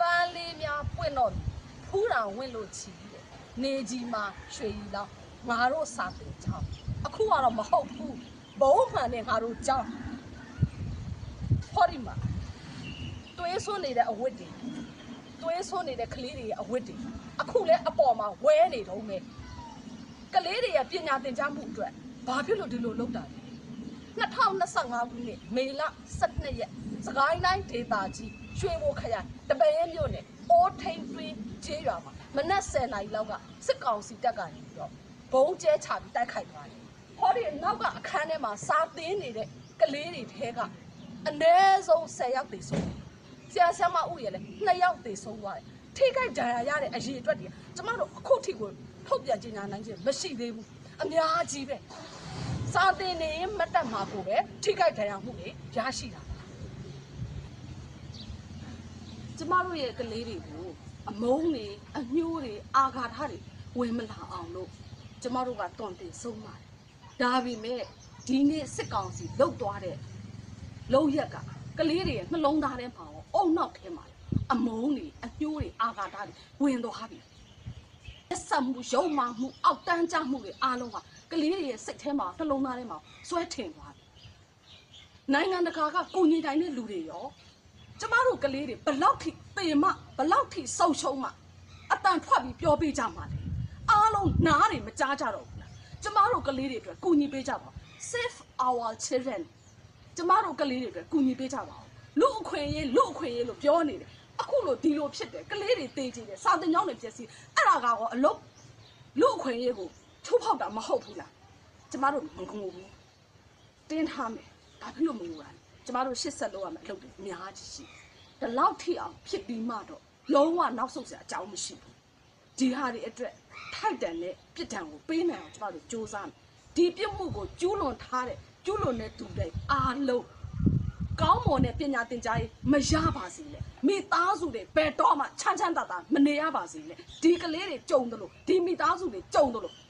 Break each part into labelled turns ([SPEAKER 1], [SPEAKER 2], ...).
[SPEAKER 1] ပန်းလေးများပွင့်တော့ဖူးတောင်ဝင့်လို့ချီတဲ့နေကြီးမှာရွှေရီလောင်းငါတို့စာတင်ချောင်းအခုကတော့မဟုတ်ဘူးဘုံမှန်နဲ့ငါတို့ကြောင်းဟောဒီမှာတွေးဆွနေတဲ့အဝတ်တွေတွေးဆွနေတဲ့ကလေးတွေရဲ့အဝတ်တွေအခုလဲအပေါ်မှာဝဲနေတော့မယ်ကလေးတွေရဲ့ပညာသင်ကြားမှုအတွက်ဘာဖြစ်လို့ဒီလိုလုပ်တာလဲ 2025ခုနှစ်မေလ12ရက်စကိုင်းတိုင်းဒေသကြီးရွှေဘိုခရိုင်တပည့်ရဲမြို့နယ်အိုးထိန်တွင်းကျေးရွာမှာမနက်10:00နာရီလောက်ကစစ်ကောင်စီတပ်ကနေပြီးတော့ဘုံကျဲချပြီးတိုက်ခိုက်သွားတယ်။ဟောဒီနောက်ကအခန်းထဲမှာစာသင်နေတဲ့ကလေးတွေထဲကအနည်းဆုံး10ယောက်သေဆုံးတယ်။ဆရာဆရာမဥရလည်း2ယောက်သေဆုံးသွားတယ်။ထိခိုက်ဒဏ်ရာရတဲ့အရေးအတွက်တွေကျမတို့အခုထိကိုထုတ်ပြန်ကြေညာနိုင်ခြင်းမရှိသေးဘူး။အများကြီးပဲ။ စာတင်နေရင်မတက်မှာကိုပဲထိခိုက်ဒဏ်ရာမှုတွေရရှိတာပါကျမတို့ရဲ့ကလေးတွေကိုအမုန်းတွေအညှိုးတွေအာဃာတတွေဝင်မလာအောင်လို့ကျမတို့ကတွန်တင်ဆုံးပါတယ်ဒါပေမဲ့ဒီနေ့စစ်ကောင်စီလုတ်သွားတဲ့လုံရက်ကကလေးတွေရဲ့နှလုံးသားထဲမှာရောအုံနောက်ထဲမှာရောအမုန်းတွေအညှိုးတွေအာဃာတတွေဝင်သွားပြီအဆက်မှုရုံမှမှုအောက်တန်းကြမှုတွေအားလုံးက ကလေးတွေရဲ့စိတ်ထဲမှာနှလုံးသားထဲမှာစွဲထင်သွားတယ်။နိုင်ငံတကာကကိုညီတိုင်းတဲ့လူတွေရောကျမတို့ကလေးတွေဘလောက်ထိပေမဘလောက်ထိဆုံရှုံမှအတန်ထွက်ပြီးပြောပေးကြမှာလေ။အားလုံးနားတွေမကြားကြတော့ဘူးလား။ကျမတို့ကလေးတွေအတွက်ကိုညီပေးကြပါဦး Save our children ကျမတို့ကလေးတွေအတွက်ကိုညီပေးကြပါဦးလူအခွင့်အရေးလူအခွင့်အရေးလို့ပြောနေတယ်အခုလို့ဒီလိုဖြစ်တယ်ကလေးတွေတေးကြည့်တယ်စာတင်ကြောင်းတွေပြည့်စည်အဲ့ဒါကတော့အလုပ်လူအခွင့်အရေးကို ချိုးဖောက်တာမဟုတ်ဘူးလားကျမတို့မငုံဘူးတင်းထားမယ်ဘာဖြစ်လို့မငုံလဲကျမတို့ရှစ်ဆက်လို့ရမယ်အလုပ်တွေအများကြီးရှိဒီလောက်ထိအောင်ဖြစ်ပြီးမှတော့လုံးဝနောက်ဆုတ်စရာအကြောင်းမရှိဘူးဒီဟာတွေအတွက်ထိုက်တန်တဲ့ပြစ်ဒဏ်ကိုပေးနိုင်အောင်ကျမတို့စူးစမ်းမယ်ဒီပြစ်မှုကိုကျူးလွန်ထားတဲ့ကျူးလွန်တဲ့သူတွေအားလုံးကောင်းမွန်တဲ့ပညာသင်ကြားရေးမရပါစေနဲ့မိသားစုတွေဘယ်တော့မှချမ်းချမ်းသာသာမနေရပါစေနဲ့ဒီကလေးတွေကြုံတယ်လို့ဒီမိသားစုတွေကြုံတယ်လို့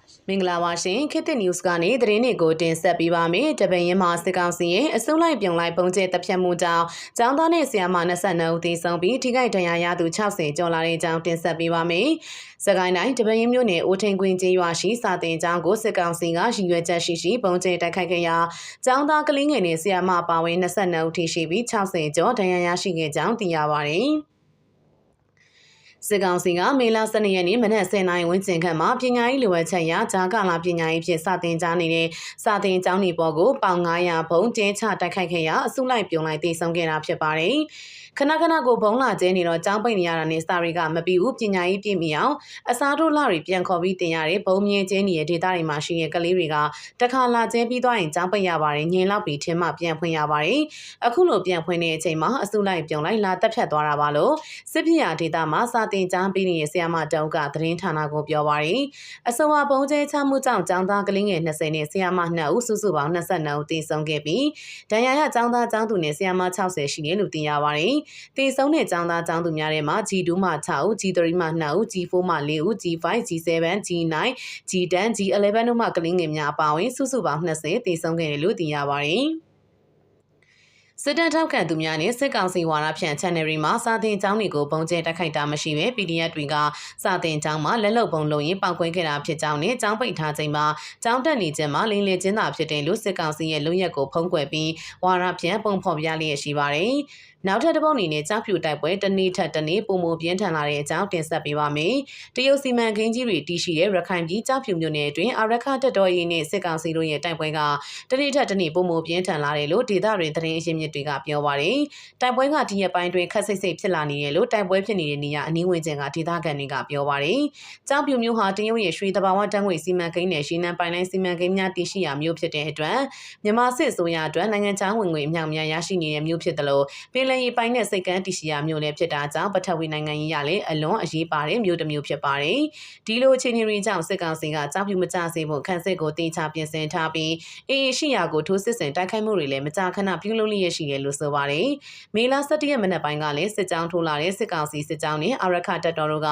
[SPEAKER 1] ှင်
[SPEAKER 2] မင်္ဂလာပါရှင်ခေတ်သစ် news ကနေသတင်းတွေကိုတင်ဆက်ပေးပါမယ်တပင်ရင်မှာစစ်ကောင်စီရဲ့အစုလိုက်ပြုံလိုက်ပုံကျဲတပ်ဖြတ်မှုကြောင့်ចောင်းသားနဲ့ဆရာမ22ဦးသေဆုံးပြီးထိခိုက်ဒဏ်ရာရသူ60ကျော်လာတဲ့အကြောင်းတင်ဆက်ပေးပါမယ်စကိုင်းတိုင်းတပင်ရင်မြို့နယ်အိုထိန်ကွင်းကျေးရွာရှိစာတင်ကျောင်းကိုစစ်ကောင်စီကရည်ရွယ်ချက်ရှိရှိပုံကျဲတိုက်ခိုက်ခဲ့ရာចောင်းသားကလေးငယ်နဲ့ဆရာမပါဝင်22ဦးထိရှိပြီး60ကျော်ဒဏ်ရာရရှိခဲ့ကြောင်းသိရပါတယ် စစ်ကောင်စီကမေလ12ရက်နေ့မနက်10:00နာရီဝန်းကျင်ခန့်မှာပညာရေးလိုအပ်ချက်အရဂျာကာလာပညာရေးဖြင့်စတင်ကြားနေတဲ့စာသင်ကျောင်းဒီပေါ်ကိုပေါင်900ဘုံကျင်းချတိုက်ခိုက်ခဲ့ရာအစုလိုက်ပြုံလိုက်တည်ဆုံခဲ့တာဖြစ်ပါတယ်။ ခဏခဏကိုဘုံလာကျဲနေတော့ကျောင်းပိတ်နေရတာနဲ့စာတွေကမပြီးဘူးပညာရေးပြည့်မီအောင်အစားထိုးလာတွေပြန်ခေါ်ပြီးတင်ရတယ်ဘုံမြင်ကျင်းနေတဲ့ဒေတာတွေမှာရှိတဲ့ကလေးတွေကတခါလာကျဲပြီးသွားရင်ကျောင်းပိတ်ရပါတယ်ညင်လောက်ပြီးထင်းမှပြန်ဖွင့်ရပါတယ်။အခုလိုပြန်ဖွင့်တဲ့အချိန်မှာအစုလိုက်ပြုံလိုက်လာတက်ဖြတ်သွားတာပါလို့စစ်ပြရာဒေတာမှာစာတင်ကျောင်းပြီးနေတဲ့ဆရာမတောက်ကသတင်းဌာနကိုပြောပါတယ်။အဆိုပါဘုံကျဲချမှုကြောင့်ကျောင်းသားကလေးငယ်20နဲ့ဆရာမ2ဦးစုစုပေါင်း22ဦးတည်ဆုံးခဲ့ပြီးဒဏ်ရာရကျောင်းသားကျောင်းသူနဲ့ဆရာမ60ရှိတယ်လို့သိရပါတယ်။တည်ဆုံးတဲ့ကျောင်းသားကျောင်းသူများထဲမှာ G2 မှ6ဦး G3 မှ2ဦး G4 မှ4ဦး G5 G7 G9 G10 G11 တို့မှကလေးငယ်များအပါအဝင်စုစုပေါင်း20တည်ဆုံးခဲ့တယ်လို့သိရပါတယ်။ စစ်တပ်ထောက်ခံသူများနဲ့စစ်ကောင်စီဝါဒဖြန့် channel တွေမှာစာတင်ကျောင်းတွေကိုပုံကျဲတက်ခိုက်တာမရှိပဲ PDF တွေကစာတင်ကျောင်းမှာလက်လုံပုံလုံးရင်ပောက်ကွဲခဲ့တာဖြစ်ကြောင်းနဲ့ကျောင်းပိတ်ထားချိန်မှာကျောင်းတက်နေခြင်းမှာလင်းလေခြင်းသာဖြစ်တယ်လို့စစ်ကောင်စီရဲ့လုံရက်ကိုဖုံးကွယ်ပြီးဝါဒဖြန့်ပုံဖော်ပြလျက်ရှိပါတယ်။နောက်ထပ်တစ်ပုတ်အနေနဲ့ကြောက်ဖြူတိုက်ပွဲတစ်နေ့ထက်တစ်နေ့ပုံမပြင်းထန်လာတဲ့အကြောင်းတင်ဆက်ပေးပါမယ်။တရုတ်စီမံကိန်းကြီးတွေတည်ရှိတဲ့ရခိုင်ပြည်ကြောက်ဖြူမြို့နယ်အတွင်းအရခတက်တော်ရေးနဲ့စစ်ကောင်စီတို့ရဲ့တိုက်ပွဲကတစ်နေ့ထက်တစ်နေ့ပုံမပြင်းထန်လာတယ်လို့ဒေသတွင်သတင်းအရင်းမြစ်တွေကပြောပါတယ်။တိုက်ပွဲကဒီရက်ပိုင်းတွင်ခက်ဆိတ်ဆိတ်ဖြစ်လာနေတယ်လို့တိုက်ပွဲဖြစ်နေတဲ့နေရာအနီးဝန်းကျင်ကဒေသခံတွေကပြောပါတယ်။ကြောက်ဖြူမြို့ဟာတရုတ်ရဲ့ရွှေတဘာဝတန်းငွေစီမံကိန်းနဲ့ရှင်းနန်းပိုင်လိုင်းစီမံကိန်းများတည်ရှိရာမြို့ဖြစ်တဲ့အတွက်မြန်မာစစ်အစိုးရအတွက်နိုင်ငံခြားဝင်ငွေအမြောက်များရရှိနေတဲ့မြို့ဖြစ်တယ်လို့ပင်လလယ်ရေးပိုင်းနဲ့စိတ်ကမ်းတရှိယာမြို့နယ်ဖြစ်တာကြောင့်ပထဝီနိုင်ငံရေးရလည်းအလွန်အရေးပါတဲ့မြို့တစ်မြို့ဖြစ်ပါတယ်။ဒီလိုအခြေအနေတွေကြောင့်စစ်ကောင်စီကကြောက်ပြူမကြစေဖို့ခန့်စစ်ကိုတင်ချပြင်ဆင်ထားပြီးအေးရှိယာကိုထိုးစစ်ဆင်တိုက်ခိုက်မှုတွေလည်းမကြာခဏပြုလုပ်လျက်ရှိတယ်လို့ဆိုပါတယ်။မေလ17ရက်မနက်ပိုင်းကလည်းစစ်ကြောင်းထိုးလာတဲ့စစ်ကောင်စီစစ်ကြောင်းနဲ့အာရခတပ်တော်တို့က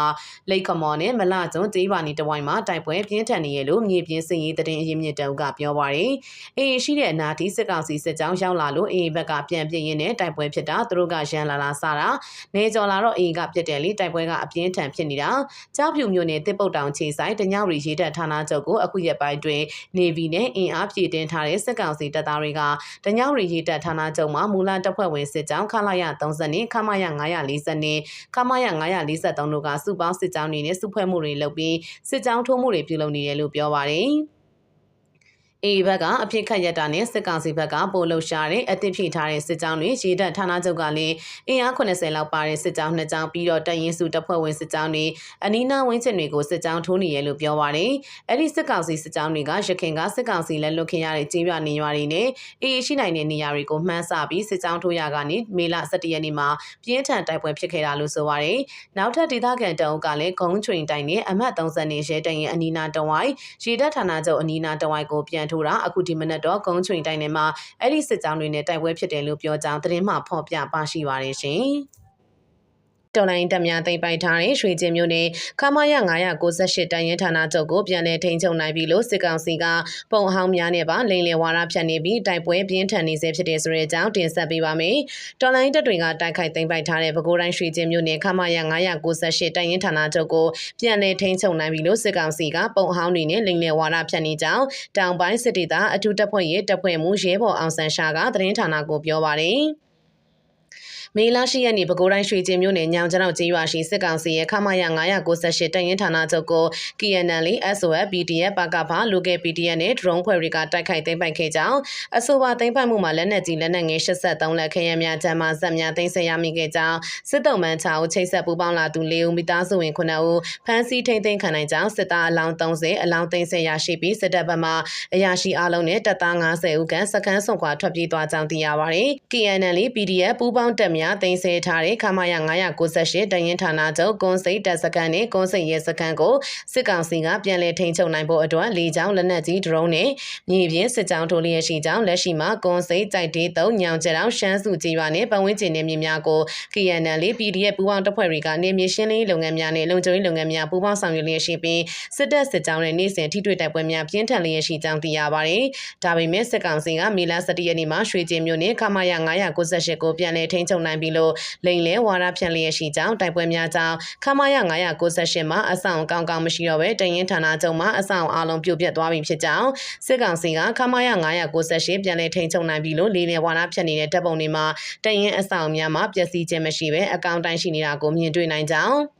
[SPEAKER 2] လိတ်ခမော်နဲ့မလကျွန်းဒေးပါနီတဝိုင်းမှာတိုက်ပွဲပြင်းထန်နေရလို့မြေပြင်စစ်ရေးတရင်အရင်မြင့်တုံကပြောပါတယ်။အေးရှိတဲ့အနာတီစစ်ကောင်စီစစ်ကြောင်းရောက်လာလို့အေးဘက်ကပြန်ပြင်းရင်းနဲ့တိုက်ပွဲဖြစ်တာသူတို့ကရန်လာလာစတာနေကြော်လာတော့အေးကပြစ်တယ်လေတိုက်ပွဲကအပြင်းထန်ဖြစ်နေတာကြောက်ဖြူမျိုးနဲ့တစ်ပုတ်တောင်ခြေဆိုင်တညောင်ရီရေးတပ်ဌာနချုပ်ကိုအခုရက်ပိုင်းတွင်နေဗီနဲ့အင်အားဖြည့်တင်းထားတဲ့စစ်ကောင်စီတပ်သားတွေကတညောင်ရီရေးတပ်ဌာနချုပ်မှာမူလတပ်ဖွဲ့ဝင်စစ်ကြောင်းခလာရ30နဲ့ခမရ940နဲ့ခမရ943တို့ကစုပေါင်းစစ်ကြောင်းတွေနဲ့စုဖွဲ့မှုတွေလုပ်ပြီးစစ်ကြောင်းထိုးမှုတွေပြုလုပ်နေတယ်လို့ပြောပါတယ်။ အေဘက်ကအဖြစ်ခတ်ရတာနဲ့စစ်ကောင်စီဘက်ကပိုလှုပ်ရှားတဲ့အသစ်ဖြည့်ထားတဲ့စစ်ကြောင်းတွေရေတပ်ဌာနချုပ်ကလည်းအင်အား80လောက်ပါတဲ့စစ်ကြောင်းနှစ်ကြောင်းပြီးတော့တရင်စုတပ်ဖွဲ့ဝင်စစ်ကြောင်းတွေအနီးနားဝင်းကျင်တွေကိုစစ်ကြောင်းထိုးနေရလို့ပြောပါတယ်။အဲ့ဒီစစ်ကောင်စီစစ်ကြောင်းတွေကရခင်ကစစ်ကောင်စီလက်လွတ်ခင်ရတဲ့ကြေးပြနေရွာတွေနဲ့အေးရှိနိုင်တဲ့နေရာတွေကိုမှန်းဆပြီးစစ်ကြောင်းထိုးရကနေမေလ17ရက်နေ့မှာပြင်းထန်တိုက်ပွဲဖြစ်ခဲ့တာလို့ဆိုပါတယ်။နောက်ထပ်ဒေသခံတအုပ်ကလည်းဂုံးချွင်တိုင်နဲ့အမှတ်30နေရဲတိုင်ရဲ့အနီးနားတဝိုင်းရေတပ်ဌာနချုပ်အနီးနားတဝိုင်းကိုပြန်ထိုးတာအခုဒီမနက်တော့ကုန်းချွင်တိုင်းထဲမှာအဲ့ဒီစစ်ကြောင်းတွေနဲ့တိုက်ပွဲဖြစ်တယ်လို့ပြောကြောင်းသတင်းမှဖော်ပြပါရှိပါတယ်ရှင်။ တော်လိုင်းတပ်များသိမ်းပိုက်ထားတဲ့ရွှေကျင်မြို့နယ်ခမာရ998တန်ရင်ဌာနချုပ်ကိုပြန်လည်ထိန်းချုပ်နိုင်ပြီလို့စစ်ကောင်စီကပုံအဟောင်းများနဲ့ပါလိန်လယ်ဝါရဖြတ်နေပြီးတိုက်ပွဲပြင်းထန်နေစေဖြစ်တဲ့ဆိုတဲ့အကြောင်းတင်ဆက်ပေးပါမယ်။တော်လိုင်းတပ်တွေကတိုက်ခိုက်သိမ်းပိုက်ထားတဲ့ပဲခူးတိုင်းရွှေကျင်မြို့နယ်ခမာရ998တန်ရင်ဌာနချုပ်ကိုပြန်လည်ထိန်းချုပ်နိုင်ပြီလို့စစ်ကောင်စီကပုံအဟောင်းတွေနဲ့လိန်လယ်ဝါရဖြတ်နေကြောင်းတောင်ပိုင်းစစ်ဒေသအထူးတပ်ဖွဲ့ရဲ့တပ်ဖွဲ့မှုရဲဘော်အောင်ဆန်းရှာကသတင်းဌာနကိုပြောပါတယ်။ မေလရှိရက်နေ့ပဲခူးတိုင်းရွှေကျင်မြို့နယ်ညောင်ကျနောက်ကျေးရွာရှိစစ်ကောင်စီရဲ့ခမာယ998တရင်ဌာနချုပ်ကို KNL SOF PDF ပကဖ local PDF နဲ့ drone ဖွဲ့တွေကတိုက်ခိုက်သိမ်းပိုက်ခဲ့ကြောင်းအဆိုပါသိမ်းပိုက်မှုမှာလက်နက်ကြီးလက်နက်ငယ်83လက်ခရမ်းများဂျမ်းမာဇက်များသိမ်းဆည်းရမိခဲ့ကြောင်းစစ်တုံးမှန်ချောချိတ်ဆက်ပူးပေါင်းလာသူ၄ဦးမိသားစုဝင်9ဦးဖမ်းဆီးထိန်းသိမ်းခံနိုင်ကြောင်းစစ်သားအလောင်း30အလောင်းသိမ်းဆည်းရရှိပြီးစစ်တပ်ဘက်မှအရာရှိအလုံးနဲ့တပ်သား90ဦးခန့်စခန်းဆုံးခွာထွက်ပြေးသွားကြောင်းသိရပါတယ်။ KNL PDF ပူးပေါင်းတပ်များတင်ဆက်ထားတဲ့ခမာယ998တရင်ဌာနချုပ်ကွန်စိတ်တပ်စခန်းနဲ့ကွန်စိတ်ရဲစခန်းကိုစစ်ကောင်စီကပြန်လည်ထိန်းချုပ်နိုင်ဖို့အတွက်လေကြောင်းလက်နက်ကြီးဒရုန်းနဲ့မြေပြင်စစ်ကြောင်းထိုးလျက်ရှိကြောင်းလက်ရှိမှာကွန်စိတ်ကြိုက်တေးသုံးညောင်ကျတောင်ရှမ်းစုကြီးရွာနဲ့ပတ်ဝန်းကျင်နေမြေများကို KNL PDF ပူးပေါင်းတပ်ဖွဲ့တွေကနေမြေရှင်းလင်းလုပ်ငန်းများနဲ့လုံခြုံရေးလုပ်ငန်းများပူးပေါင်းဆောင်ရွက်လျက်ရှိပြီးစစ်တပ်စစ်ကြောင်းနဲ့နေ့စဉ်ထိတွေ့တိုက်ပွဲများပြင်းထန်လျက်ရှိကြောင်းသိရပါတယ်။ဒါပေမဲ့စစ်ကောင်စီကမေလ17ရက်နေ့မှာရွှေကျင်မြို့နယ်ခမာယ998ကိုပြန်လည်ထိန်းချုပ်နိုင်ပြီလို့လိန်လဲဝါရဖြန့်လျက်ရှိကြောင်းတိုက်ပွဲများကြောင်းခမာယ998မှာအဆောင်ကောင်းကောင်းမရှိတော့ဘဲတရင်ဌာနချုပ်မှာအဆောင်အလုံးပြုတ်ပြတ်သွားပြီဖြစ်ကြောင်းစစ်ကောင်စီကခမာယ998ပြန်လည်ထိန်းချုပ်နိုင်ပြီလို့လေလဲဝါရဖြန့်နေတဲ့တပ်ပုံတွေမှာတရင်အဆောင်များမှာပျက်စီးခြင်းမရှိဘဲအကောင့်တိုင်းရှိနေတာကိုမြင်တွေ့နိုင်ကြောင်း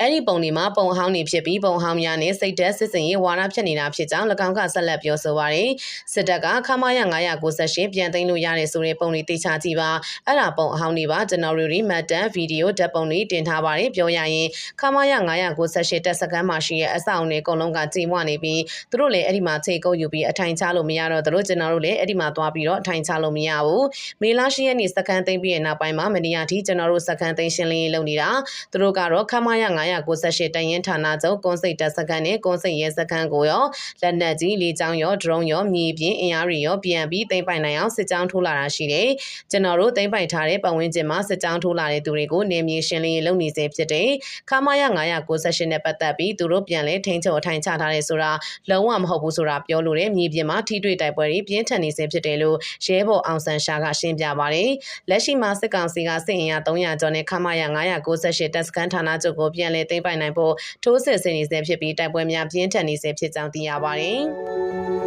[SPEAKER 2] အဲ့ဒီပုံတွေမှာပုံဟောင်းတွေဖြစ်ပြီးပုံဟောင်းများနဲ့စိတ်သက်စစ်စင်ရေးဝါဒဖြစ်နေတာဖြစ်ကြောင်း၎င်းကဆက်လက်ပြောဆိုပါရယ်စစ်တပ်ကခမာရ998ပြန်သိမ်းလို့ရတဲ့ဆိုတဲ့ပုံတွေတေချာကြည့်ပါအဲ့ဒါပုံအဟောင်းတွေပါကျွန်တော်တို့ဒီမတ်တန်ဗီဒီယိုဓာတ်ပုံတွေတင်ထားပါရယ်ပြောရရင်ခမာရ998တက်စကန်မှာရှိရဲ့အဆောင်တွေအကုန်လုံးကကြိမ်မွနေပြီးသူတို့လည်းအဲ့ဒီမှာချိန်ကုပ်ယူပြီးအထိုင်ချလို့မရတော့တို့ကျွန်တော်တို့လည်းအဲ့ဒီမှာသွားပြီးတော့အထိုင်ချလို့မရဘူးမေလာရှိရဲ့နေ့စကန်သိမ်းပြီးရဲ့နောက်ပိုင်းမှာမနီယာတီကျွန်တော်တို့စကန်သိမ်းရှင်းလင်းရေးလုပ်နေတာသူတို့ကတော့ခမာရ998တရင်ဌာနချုပ်ကွန်စိတ်တပ်စခန်းနဲ့ကွန်စိတ်ရဲစခန်းကိုရောလက်နက်ကြီးလေကြောင်းရောဒရုန်းရောမြေပြင်အင်အားတွေရောပြန်ပြီးသိမ်းပိုင်နိုင်အောင်စစ်ကြောင်းထိုးလာတာရှိတယ်။ကျွန်တော်တို့သိမ်းပိုင်ထားတဲ့ပတ်ဝန်းကျင်မှာစစ်ကြောင်းထိုးလာတဲ့သူတွေကိုနေမြေရှင်းလင်းရေးလုပ်နေစေဖြစ်တယ်။ခမာယ998နဲ့ပတ်သက်ပြီးသူတို့ပြန်လဲထိန်းချုပ်အထိုင်ချထားတယ်ဆိုတာလုံးဝမဟုတ်ဘူးဆိုတာပြောလို့တဲ့မြေပြင်မှာထိတွေ့တိုက်ပွဲတွေပြင်းထန်နေစေဖြစ်တယ်လို့ရဲဘော်အောင်ဆန်းရှာကရှင်းပြပါတယ်။လက်ရှိမှာစစ်ကောင်စီကစစ်အင်အား300ကျော်နဲ့ခမာယ998တပ်စခန်းဌာနချုပ်ကိုပြန်လဲသိမ်းပိုင်နိုင်ဖို့ထိုးစစ်ဆင်နေဆဲဖြစ်ပြီးတိုက်ပွဲများပြင်းထန်နေဆဲဖြစ်ကြောင်းသိရပါတယ်။